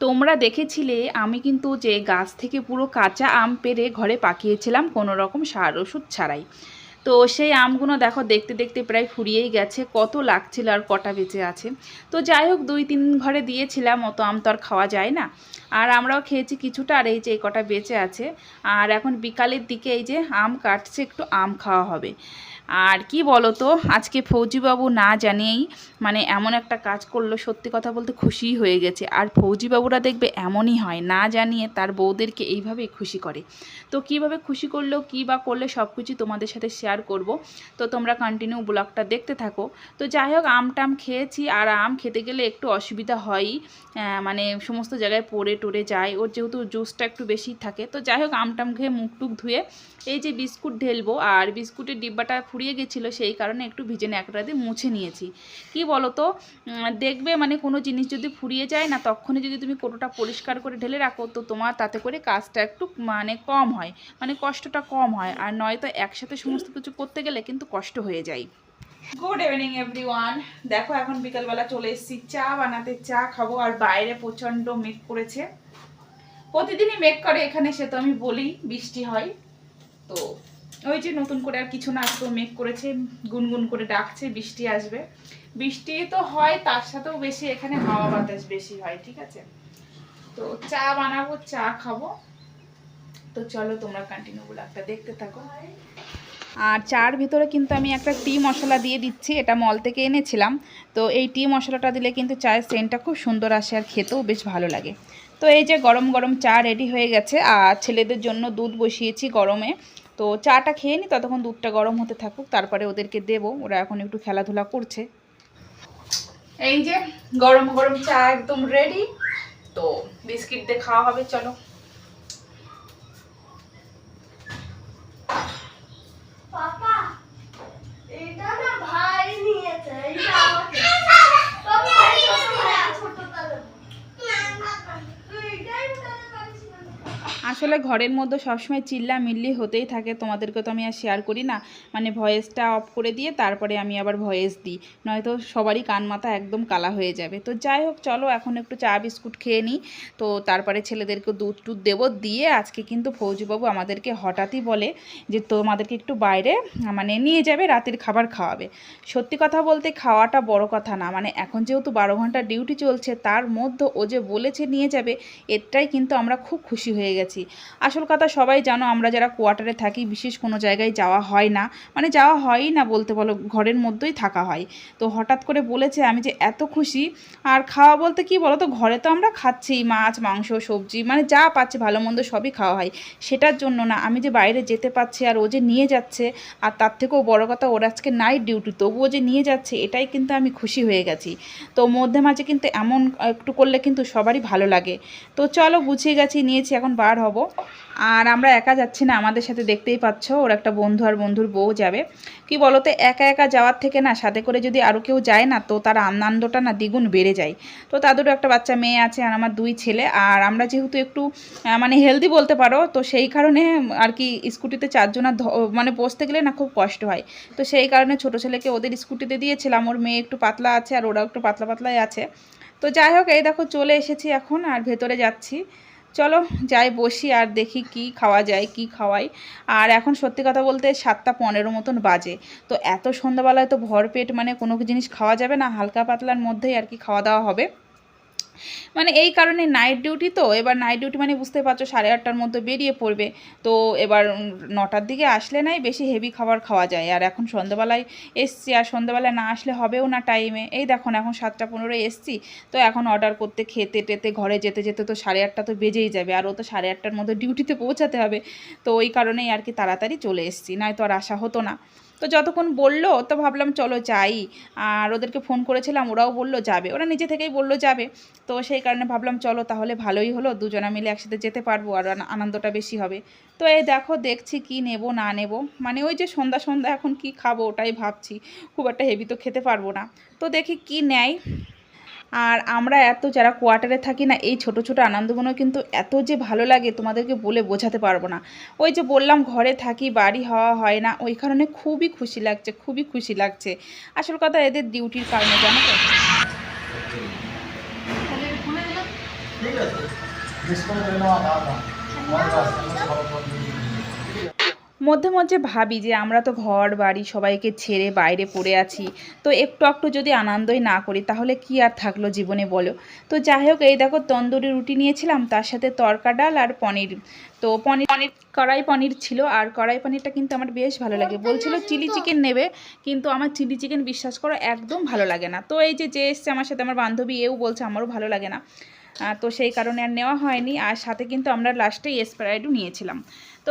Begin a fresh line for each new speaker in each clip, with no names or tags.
তোমরা দেখেছিলে, আমি কিন্তু যে গাছ থেকে পুরো কাঁচা আম পেরে ঘরে পাকিয়েছিলাম কোনো রকম সার ওষুধ ছাড়াই। তো সেই আমগুলো দেখো দেখতে দেখতে প্রায় ফুরিয়েই গেছে, কত লাগছিল আর কটা বেঁচে আছে। তো যাই হোক, দুই তিন ঘরে দিয়েছিলাম, অত আম তো আর খাওয়া যায় না। আর আমরাও খেয়েছি কিছুটা, আর এই যে এই কটা বেঁচে আছে। আর এখন বিকালের দিকে এই যে আম কাটছে, একটু আম খাওয়া হবে। আর কি বলো তো আজকে ফৌজিবাবু না জানিয়েই মানে এমন একটা কাজ করল, সত্যি কথা বলতে খুশিই হয়ে গেছে। আর ফৌজিবাবুরা দেখবে এমনই হয়, না জানিয়ে তার বউদেরকে এইভাবেই খুশি করে। তো কীভাবে খুশি করল, কী বা করলে সব কিছু তোমাদের সাথে শেয়ার করব। তো তোমরা কন্টিনিউ ব্লগটা দেখতে থাকো। তো যাই হোক, আম টাম খেয়েছি আর আম খেতে গেলে একটু অসুবিধা হয়ই। মানে সমস্ত জায়গায় পড়ে টরে যায়, ওর যেহেতু জুসটা একটু বেশি থাকে। তো যাই হোক, আম টাম খেয়ে মুখ টুক ধুয়ে এই যে বিস্কুট ঢেলবো আর বিস্কুটের ডিব্বাটা ফুরিয়ে গেছিল সেই কারণে একটু ভিজে ন্যাকড়া দিয়ে মুছে নিয়েছি। কি বলো তো দেখবে মানে কোনো জিনিস যদি ফুরিয়ে যায় না, তখনই যদি তুমি কোটোটা পরিষ্কার করে ঢেলে রাখো, তো তোমার তাতে করে কাজটা একটু মানে কম হয় মানে কষ্টটা কম হয়। আর নয়তো একসাথে সমস্ত কিছু করতে গেলে কিন্তু কষ্ট হয়ে যায়। গুড ইভিনিং এভরিওয়ান দেখো, এখন বিকালবেলা চলে এসেছি। চা বানাতে, চা খাব, আর বাইরে প্রচণ্ড মেঘ করেছে। প্রতিদিনই মেঘ করে এখানে, সে তো আমি বলি, বৃষ্টি হয়। তো ওই যে নতুন করে আর কিছু না, আজকে মেঘ করেছে, গুনগুন করে ডাকছে, বৃষ্টি আসবে। বৃষ্টি তো হয়, তার সাথেও বেশি এখানে হাওয়া বাতাস বেশি হয়, ঠিক আছে? তো চা বানাবো, চা খাব। তো চলো তোমরা কন্টিনিউ ব্লগটা দেখতে থাকো। আর চার ভিতরে কিন্তু আমি একটা টি মশলা দিয়ে দিচ্ছি, এটা মল থেকে এনেছিলাম। তো এই টি মশলাটা দিলে কিন্তু চায়ের সেন্টটা খুব সুন্দর আসে আর খেতেও বেশ ভালো লাগে। তো এই যে গরম গরম চা রেডি হয়ে গেছে, আর ছেলেদের জন্য দুধ বসিয়েছি গরমে। তো চাটা খেয়ে নি, ততক্ষণ দুধটা গরম হতে থাকুক, তারপরে ওদেরকে দেব, ওরা এখন একটু খেলাধুলা করছে। এই যে গরম গরম চা একদম রেডি তো বিস্কিট দিয়ে খাওয়া হবে, চলো
পাপা এটা না ভাই নিয়েছে এটা আমাকে পাপা এই ছোটটা ছোটটা দেবো তুই এটাই উঠাতে পারিস না
আসলে ঘরের মধ্যে সবসময় চিল্লা মিল্লি হতেই থাকে তোমাদেরকে তো আমি আর শেয়ার করি না। মানে ভয়েসটা অফ করে দিয়ে তারপরে আমি আবার ভয়েস দিই। নয়তো সবারই কান মাথা একদম কালা হয়ে যাবে। তো যাই হোক, চলো এখন একটু চা, বিস্কুট খেয়ে নিই। তো তারপরে ছেলেদেরকে দুধ টুধ দেবো। দিয়ে আজকে কিন্তু ফৌজিবাবু আমাদেরকে হঠাৎই বলে যে, তোমাদেরকে একটু বাইরে মানে নিয়ে যাবে, রাতের খাবার খাওয়াবে। সত্যি কথা বলতে খাওয়াটা বড় কথা না। মানে এখন যেহেতু বারো ঘণ্টা ডিউটি চলছে, তার মধ্যে ও যে বলেছে নিয়ে যাবে এটাই কিন্তু আমরা খুব খুশি হয়ে গেছি। আসল কথা সবাই জানো, আমরা যারা কোয়ার্টারে থাকি, বিশেষ কোনো জায়গায় যাওয়া হয় না। মানে যাওয়া হয়ই না বলতে বলো, ঘরের মধ্যেই থাকা হয়। তো হঠাৎ করে বলেছে আমি যে এত খুশি, আর খাওয়া বলতে কি বলো তো, ঘরে তো আমরা খাচ্ছি মাছ, মাংস, সবজি মানে যা পাচ্ছি, ভালো মন্দ সবই খাওয়া হয়। সেটার জন্য না, আমি যে বাইরে যেতে পারছি, আর ও যে নিয়ে যাচ্ছে, আর তার থেকেও বড় কথা, ওর আজকে নাইট ডিউটি তবুও যে নিয়ে যাচ্ছে, এটাই কিন্তু আমি খুশি হয়ে গেছি। তো মধ্যে মাঝে কিন্তু এমন একটু করলে কিন্তু সবারই ভালো লাগে। তো চলো, গুছিয়ে গেছি, নিয়েছি, এখন বার হব। আর আমরা একা যাচ্ছি না, আমাদের সাথে দেখতেই পাচ্ছ, ওর একটা বন্ধু আর বন্ধুর বউ যাবে। কি বলো তো একা একা যাওয়ার থেকে না, সাথে করে যদি আরও কেউ যায় না, তো তার আনন্দটা না দ্বিগুণ বেড়ে যায়। তো তাদেরও একটা বাচ্চা মেয়ে আছে আর আমার দুই ছেলে, আর আমরা যেহেতু একটু মানে হেলদি বলতে পারো, তো সেই কারণে আর কি স্কুটিতে চারজনা মানে বসতে গেলে না খুব কষ্ট হয়। তো সেই কারণে ছোটো ছেলেকে ওদের স্কুটিতে দিয়েছিলাম, ওর মেয়ে একটু পাতলা আছে আর ওরাও একটু পাতলা পাতলাই আছে। তো যাই হোক, এই দেখো চলে এসেছি এখন, আর ভেতরে যাচ্ছি। চলো যাই, বসি আর দেখি কি খাওয়া যায়, কি খাওয়াই। আর এখন সত্যি কথা বলতে সাতটা পনেরো মতন বাজে। তো এত সন্ধ্যাবেলায় তো ভরপেট মানে কোনো জিনিস খাওয়া যাবে না, হালকা পাতলার মধ্যেই আর কি খাওয়া দাওয়া হবে। মানে এই কারণে নাইট ডিউটি তো, এবার নাইট ডিউটি মানে বুঝতে পারছ সাড়ে আটটার মধ্যে বেরিয়ে পড়বে। তো এবার নটার দিকে আসলে নাই, বেশি হেভি খাবার খাওয়া যায়। আর এখন সন্ধ্যাবেলায় এসছি, আর সন্ধ্যাবেলায় না আসলে হবেও না টাইমে এই দেখুন এখন সাতটা পনেরো এসছি, তো এখন অর্ডার করতে, খেতে, টেতে, ঘরে যেতে যেতে তো সাড়ে আটটা তো বেজেই যাবে। আর ও তো সাড়ে আটটার মধ্যে ডিউটিতে পৌঁছাতে হবে। তো ওই কারণেই আর কি তাড়াতাড়ি চলে এসছি। নয়তো আর আসা হতো না। তো যতক্ষণ বলল, তো ভাবলাম চলো যাই। আর ওদেরকে ফোন করেছিলাম, ওরাও বলল যাবে। ওরা নিজে থেকেই বলল যাবে। তো সেই কারণে ভাবলাম চলো তাহলে ভালোই হলো, দুজনা মিলে একসাথে যেতে পারব আর আনন্দটা বেশি হবে। তো এই দেখো, দেখছি কি নেব, না নেব। মানে ওই যে সন্ধ্যা সন্ধ্যা এখন কি খাব ওটাই ভাবছি। খুব একটা হেভি তো খেতে পারব না। তো দেখি কি নেয়। আর আমরা এত যারা কোয়ার্টারে থাকি না, এই ছোট ছোট আনন্দগুলো কিন্তু এত যে ভালো লাগে তোমাদেরকে বলে বোঝাতে পারব না। ওই যে বললাম, ঘরে থাকি, বাড়ি হওয়া হয় না, ওই কারণে খুবই খুশি লাগছে, খুবই খুশি লাগছে। আসল কথা এদের ডিউটির কারণে, জানো তো?
ঠিক আছে।
মধ্যে মধ্যে ভাবি যে আমরা তো ঘর, বাড়ি সবাইকে ছেড়ে বাইরে পড়ে আছি। তো একটু একটু যদি আনন্দই না করি, তাহলে কি আর থাকল জীবনে বলো? তো যাই হোক, এই দেখো তন্দুরি রুটি নিয়েছিলাম, তার সাথে তরকা ডাল আর পনির। তো পনির পনির, কড়াই পনির ছিল, আর কড়াই পনিরটা কিন্তু আমার বেশ ভালো লাগে। বলছিল চিলি চিকেন নেবে, কিন্তু আমার চিলি চিকেন বিশ্বাস করো একদম ভালো লাগে না। তো এই যে যে এসছে আমার সাথে, আমার বান্ধবী এও বলছে, আমারও ভালো লাগে না। তো সেই কারণে আর নেওয়া হয়নি। আর সাথে কিন্তু আমরা লাস্টে স্প্রাইডও নিয়েছিলাম। তো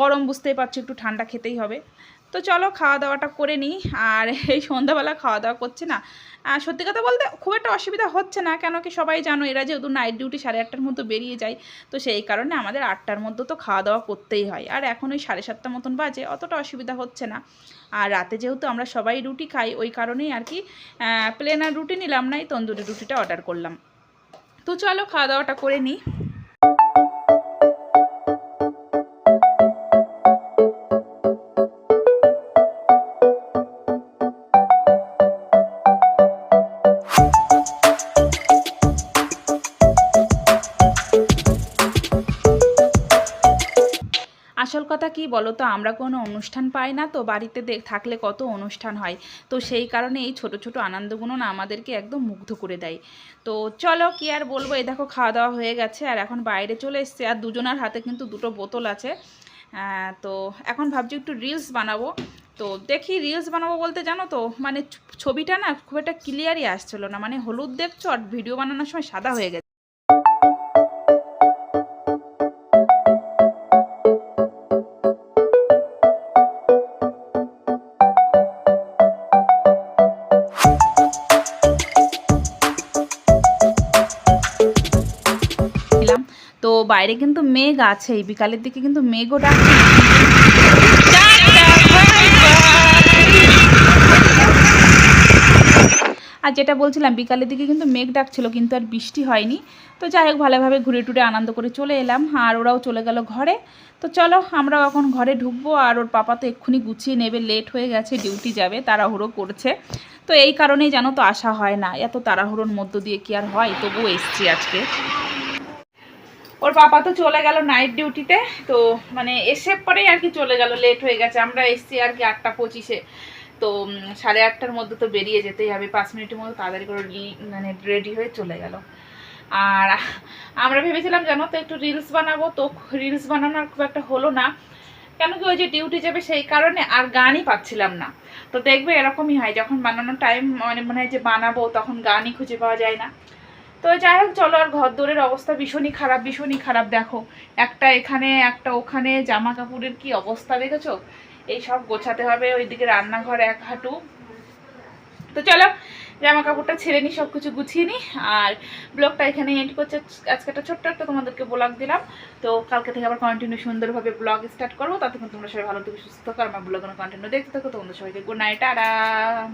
গরম বুঝতেই পারছ, একটু ঠান্ডা খেতেই হবে। তো চলো খাওয়া দাওয়াটা করে নিই। আর এই সন্ধ্যাবেলা খাওয়া দাওয়া করছে না। সত্যি কথা বলতে খুব একটা অসুবিধা হচ্ছে না, কেন কি সবাই জানো, এরা যেহেতু নাইট ডিউটি সাড়ে আটটার মতো বেরিয়ে যায়, তো সেই কারণে আমাদের আটটার মধ্যে তো খাওয়া দাওয়া করতেই হয়। আর এখন ওই সাড়ে সাতটা মতন বাজে, অতটা অসুবিধা হচ্ছে না। আর রাতে যেহেতু আমরা সবাই রুটি খাই, ওই কারণেই আর কি প্লেন আর রুটি নিলাম না এই তন্দুরি রুটিটা অর্ডার করলাম। তো চলো খাওয়া দাওয়াটা করে নিই। আসল কথা কি বলো তো আমরা কোনো অনুষ্ঠান পাই না তো বাড়িতে থাকলে কত অনুষ্ঠান হয়। তো সেই কারণে এই ছোট ছোট আনন্দগুলো না আমাদেরকে একদম মুগ্ধ করে দেয়। তো চলো কি আর বলব? এই দেখো খাওয়া দাওয়া হয়ে গেছে আর এখন বাইরে চলে এসছে আর দুজনের হাতে কিন্তু দুটো বোতল আছে। তো এখন ভাবছি একটু রিলস বানাবো। তো দেখি রিলস বানাবো বলতে জানো তো? মানে ছবিটা না খুব একটা ক্লিয়ারই আসছিল না। মানে হলুদ দেখছ আর ভিডিও বানানোর সময় সাদা হয়ে গেছে। বাইরে কিন্তু মেঘ আছে বিকালের দিকে কিন্তু মেঘও ডাকছে আর যেটা বলছিলাম, বিকালের দিকে কিন্তু মেঘ ডাকছিল, কিন্তু আর বৃষ্টি হয়নি। তো যাই হোক, ভালোভাবে ঘুরে টুরে আনন্দ করে চলে এলাম, আর ওরাও চলে গেল ঘরে। তো চলো, আমরাও এখন ঘরে ঢুকবো, আর ওর পাপা তো এক্ষুনি গুছিয়ে নেবে লেট হয়ে গেছে ডিউটি যাবে, তাড়াহুড়ো করছে। তো এই কারণেই জানো তো আসা হয় না, এত তাড়াহুড়োর মধ্য দিয়ে কি আর হয়? তবুও এসছি আজকে। ওর পাপা তো চলে গেল নাইট ডিউটিতে তো মানে এসে পরেই আর কি চলে গেল লেট হয়ে গেছে। আমরা এসছি আর কি আটটা পঁচিশে। তো সাড়ে আটটার মধ্যে তো বেরিয়ে যেতেই হবে। পাঁচ মিনিটের মধ্যে তাড়াতাড়ি করে মানে রেডি হয়ে চলে গেল। আর আমরা ভেবেছিলাম, জানো তো, একটু রিলস বানাবো। তো রিলস বানানোর খুব একটা হলো না। কেন কি ওই যে ডিউটি যাবে সেই কারণে আর গানই পাচ্ছিলাম না। তো দেখবে এরকমই হয়, যখন বানানোর টাইম মানে মনে হয় যে বানাবো, তখন গানই খুঁজে পাওয়া যায় না। তো যাই হোক চলো আর ঘর দৌড়ের অবস্থা ভীষণই খারাপ ভীষণই খারাপ। দেখো, একটা এখানে, একটা ওখানে জামা কাপড়ের কি অবস্থা দেখেছ? এই সব গোছাতে হবে, ওইদিকে রান্নাঘর এক হাঁটু। তো চলো জামা কাপড়টা ছেড়ে নিই সব কিছু গুছিয়ে নিই। আর ব্লগটা এখানে এন্ড করছে। আজকে একটা ছোট্ট একটা তোমাদেরকে ব্লগ দিলাম। তো কালকে থেকে আবার কন্টিনিউ সুন্দরভাবে ব্লগ স্টার্ট করব। ততক্ষণ তোমরা সবাই ভালো থেকে, সুস্থ থাকো। আমার ব্লগের কন্টিনিউ দেখতে থাকো তোমাদের সবাইকে গুড নাইট আরাম